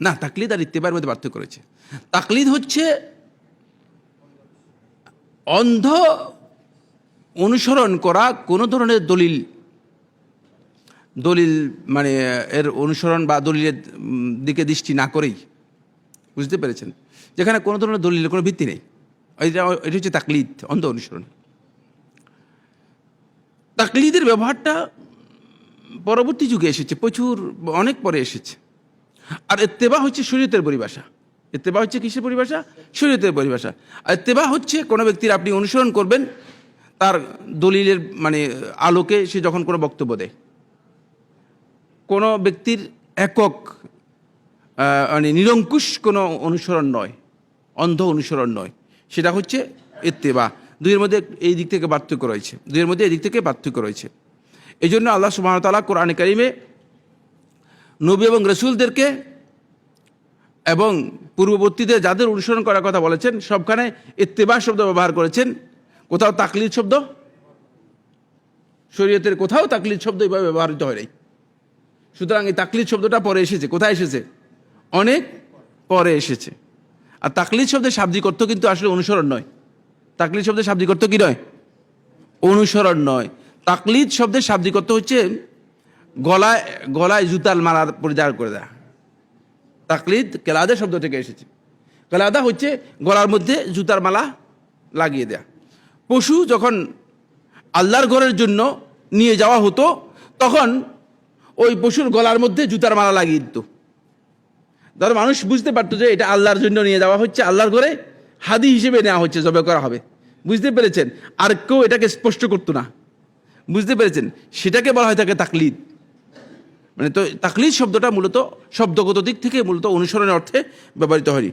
না, তাকলিদ আর ইত্তেবার মধ্যে পার্থক্য করেছে তাকলিদ হচ্ছে অন্ধ অনুসরণ করা কোনো ধরনের দলিল। দলিল মানে এর অনুসরণ বা দলিলের দিকে দৃষ্টি না করেই। বুঝতে পেরেছেন? যেখানে কোনো ধরনের দলিলের কোনো ভিত্তি নেই। এটা এটা হচ্ছে তাকলিদ, অন্ধ অনুসরণ। তাকলিদের ব্যবহারটা পরবর্তী যুগে এসেছে, প্রচুর, অনেক পরে এসেছে। আর এত্তেবা হচ্ছে শরীয়তের পরিভাষা। এত্তেবা হচ্ছে কিসের পরিভাষা? শরীয়তের পরিভাষা। আর এত্তেবা হচ্ছে কোনো ব্যক্তির আপনি অনুসরণ করবেন, তার দলিলের মানে আলোকে সে যখন কোনো বক্তব্য দেয়। কোনো ব্যক্তির একক মানে নিরঙ্কুশ কোনো অনুসরণ নয়, অন্ধ অনুসরণ নয়। সেটা হচ্ছে এত্তেবা দুইয়ের মধ্যে এই দিক থেকে পার্থক্য রয়েছে। দুইয়ের মধ্যে এই দিক থেকে পার্থক্য রয়েছে। এই জন্য আল্লাহ সুবাহতাল্লাহ কোরআন কারিমে নবী এবং রসুলদেরকে এবং পূর্ববর্তীদের যাদের অনুসরণ করার কথা বলেছেন, সবখানে ইত্তেবা শব্দ ব্যবহার করেছেন। কোথাও তাকলিদ শব্দ? শরীয়তের কোথাও তাকলিদ শব্দ এভাবে ব্যবহৃত হয় নাই। সুতরাং এই তাকলিদ শব্দটা পরে এসেছে। কোথায় এসেছে? অনেক পরে এসেছে। আর তাকলিদ শব্দের শাব্দিক অর্থ কিন্তু আসলে অনুসরণ নয়। তাকলিদ শব্দের শাব্দিক অর্থ কি নয়? অনুসরণ নয়। তাকলিদ শব্দের শাব্দিক অর্থ হচ্ছে গলায় গলায় জুতাল মালা পরিধান করে দেয়। তাকলিদ কেলাদে শব্দ থেকে এসেছে। কেলাদা হচ্ছে গলার মধ্যে জুতার মালা লাগিয়ে দেয়া। পশু যখন আল্লাহর ঘরের জন্য নিয়ে যাওয়া হতো, তখন ওই পশুর গলার মধ্যে জুতার মালা লাগিয়ে দিত। ধর মানুষ বুঝতে পারতো যে এটা আল্লাহর জন্য নিয়ে যাওয়া হচ্ছে, আল্লাহর ঘরে হাদি হিসেবে নেওয়া হচ্ছে, জবে করা হবে। বুঝতে পেরেছেন? আর কেউ এটাকে স্পষ্ট করতো না। বুঝতে পেরেছেন? সেটাকে বলা হয় থাকে তাকলিদ। মানে তো তাকলিদ শব্দটা মূলত শব্দগত দিক থেকে মূলত অনুসরণের অর্থে ব্যবহৃত হয়